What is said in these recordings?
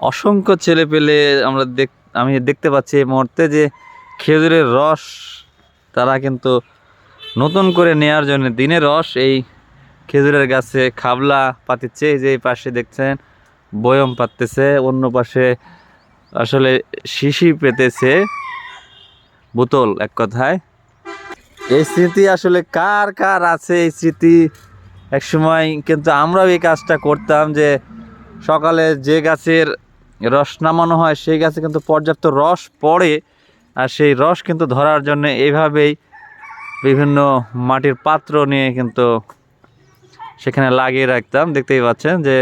অসংখ্য ছেলে পেলে আমরা দেখ, আমি দেখতে পাচ্ছি এই মুহূর্তে যে খেজুরের রস তারা কিন্তু নতুন করে নেয়ার জন্য দিনের রস এই খেজুরের গাছে খাবলা পাতিচ্ছে যে এই পাশে দেখছেন বয়ম পাততেছে, অন্য পাশে আসলে শিশি পেতেছে বোতল এক কথায়। এই স্মৃতি আসলে কার কার আছে এই স্মৃতি? এক সময় কিন্তু আমরাও এই কাজটা করতাম যে সকালে যে গাছের রস নামানো হয় সেই গাছে কিন্তু পর্যাপ্ত রস পড়ে আর সেই রস কিন্তু ধরার জন্য এইভাবেই বিভিন্ন মাটির পাত্র নিয়ে কিন্তু সেখানে লাগিয়ে রাখতাম। দেখতেই পাচ্ছেন যে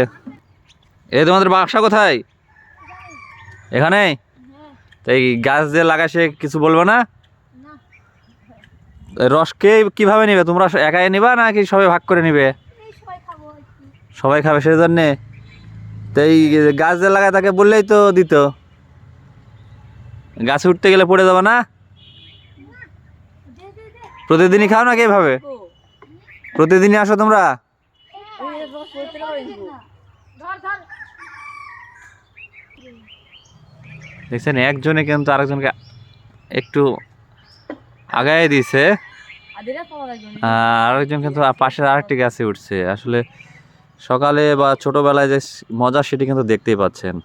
এই তোমাদের বাসা কোথায়? এখানে? তাই গাছ যে লাগা সে কিছু বলবে না? রস কে কীভাবে নিবে? তোমরা একাই নিবা নাকি সবাই ভাগ করে নিবে? সবাই খাবে সেই জন্যে তো এই গাছ যে লাগায় তাকে বললেই তো দিত। গাছ উঠতে গেলে পড়ে যাবে না? প্রতিদিনই খাও নাকি এভাবে? প্রতিদিনই আসো তোমরা? দেখছেন একজনে কিন্তু আরেকজনকে একটু আগায় দিয়েছে আর আরেকজন কিন্তু পাশের আরেকটি গাছে উঠছে। আসলে সকালে বা ছোটবেলায় যে মজা সেটি কিন্তু দেখতেই পাচ্ছেন।